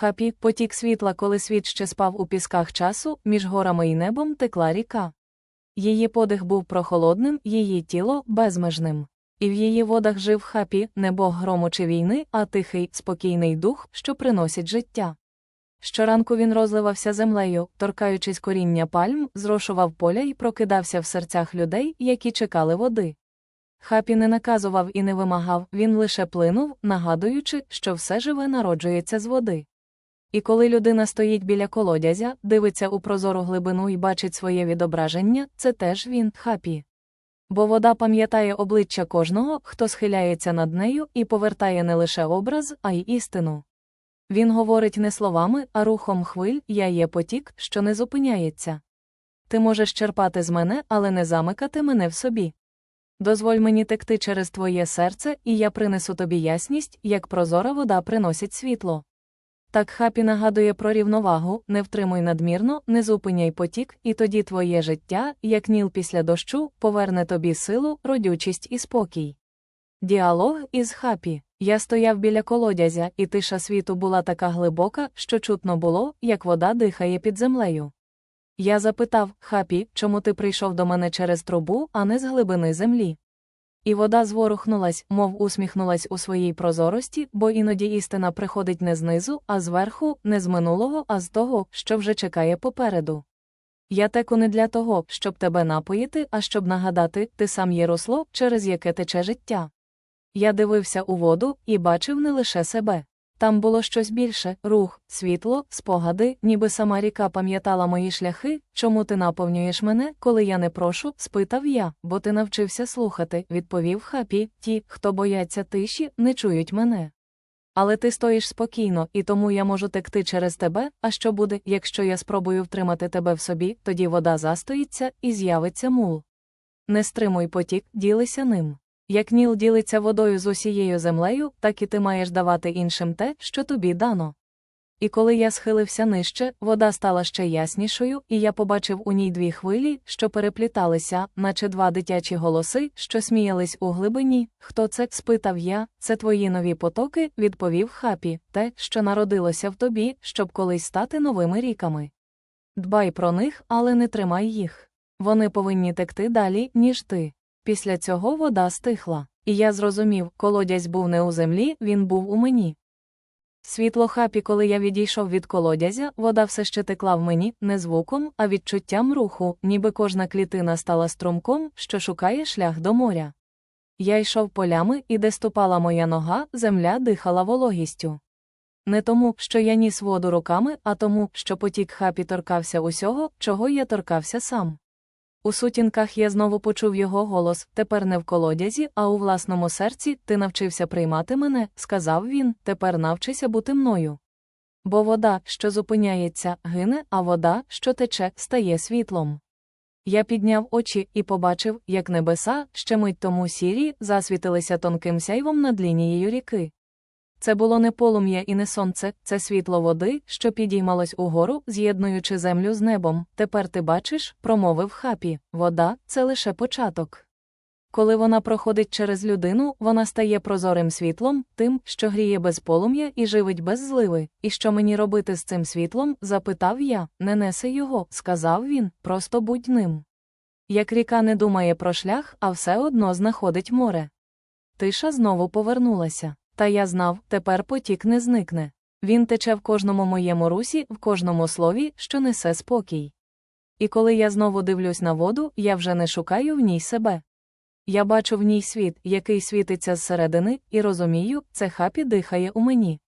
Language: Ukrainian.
Хапі, потік світла, коли світ ще спав у пісках часу, між горами і небом текла ріка. Її подих був прохолодним, її тіло безмежним. І в її водах жив хапі, не бог грому чи війни, а тихий, спокійний дух, що приносить життя. Щоранку він розливався землею, торкаючись коріння пальм, зрошував поля і прокидався в серцях людей, які чекали води. Хапі не наказував і не вимагав, він лише плинув, нагадуючи, що все живе народжується з води. І коли людина стоїть біля колодязя, дивиться у прозору глибину і бачить своє відображення, це теж він, хапі. Бо вода пам'ятає обличчя кожного, хто схиляється над нею і повертає не лише образ, а й істину. Він говорить не словами, а рухом хвиль я є потік, що не зупиняється. Ти можеш черпати з мене, але не замикати мене в собі. Дозволь мені текти через твоє серце, і я принесу тобі ясність, як прозора вода приносить світло. Так хапі нагадує про рівновагу, не втримуй надмірно, не зупиняй потік, і тоді твоє життя, як ніл після дощу, поверне тобі силу, родючість і спокій. Діалог із хапі. Я стояв біля колодязя, і тиша світу була така глибока, що чутно було, як вода дихає під землею. Я запитав Хапі, чому ти прийшов до мене через трубу, а не з глибини землі. І вода зворухнулась, мов усміхнулась у своїй прозорості, бо іноді істина приходить не знизу, а зверху, не з минулого, а з того, що вже чекає попереду. Я теку не для того, щоб тебе напоїти, а щоб нагадати, ти сам є росло, через яке тече життя. Я дивився у воду і бачив не лише себе. Там було щось більше рух, світло, спогади, ніби сама ріка пам'ятала мої шляхи, чому ти наповнюєш мене, коли я не прошу, спитав я, бо ти навчився слухати, відповів хапі, ті, хто бояться тиші, не чують мене. Але ти стоїш спокійно, і тому я можу текти через тебе, а що буде, якщо я спробую втримати тебе в собі, тоді вода застоїться і з'явиться мул. Не стримуй потік, ділися ним. Як Ніл ділиться водою з усією землею, так і ти маєш давати іншим те, що тобі дано. І коли я схилився нижче, вода стала ще яснішою, і я побачив у ній дві хвилі, що перепліталися, наче два дитячі голоси, що сміялись у глибині. Хто це? спитав я, це твої нові потоки, відповів хапі, те, що народилося в тобі, щоб колись стати новими ріками. Дбай про них, але не тримай їх. Вони повинні текти далі, ніж ти. Після цього вода стихла, і я зрозумів, колодязь був не у землі, він був у мені. Світло хапі, коли я відійшов від колодязя, вода все ще текла в мені не звуком, а відчуттям руху, ніби кожна клітина стала струмком, що шукає шлях до моря. Я йшов полями, і де ступала моя нога, земля дихала вологістю. Не тому, що я ніс воду руками, а тому, що потік хапі торкався усього, чого я торкався сам. У сутінках я знову почув його голос тепер не в колодязі, а у власному серці ти навчився приймати мене, сказав він, тепер навчися бути мною. Бо вода, що зупиняється, гине, а вода, що тече, стає світлом. Я підняв очі і побачив, як небеса, ще мить тому сірі, засвітилися тонким сяйвом над лінією ріки. Це було не полум'я і не сонце, це світло води, що підіймалось угору, з'єднуючи землю з небом. Тепер ти бачиш, промовив хапі, вода це лише початок. Коли вона проходить через людину, вона стає прозорим світлом, тим, що гріє без полум'я і живить без зливи. І що мені робити з цим світлом? запитав я, не неси його, сказав він, просто будь ним. Як ріка не думає про шлях, а все одно знаходить море. Тиша знову повернулася. Та я знав, тепер потік не зникне. Він тече в кожному моєму русі, в кожному слові, що несе спокій. І коли я знову дивлюсь на воду, я вже не шукаю в ній себе. Я бачу в ній світ, який світиться зсередини, і розумію, це хапі дихає у мені.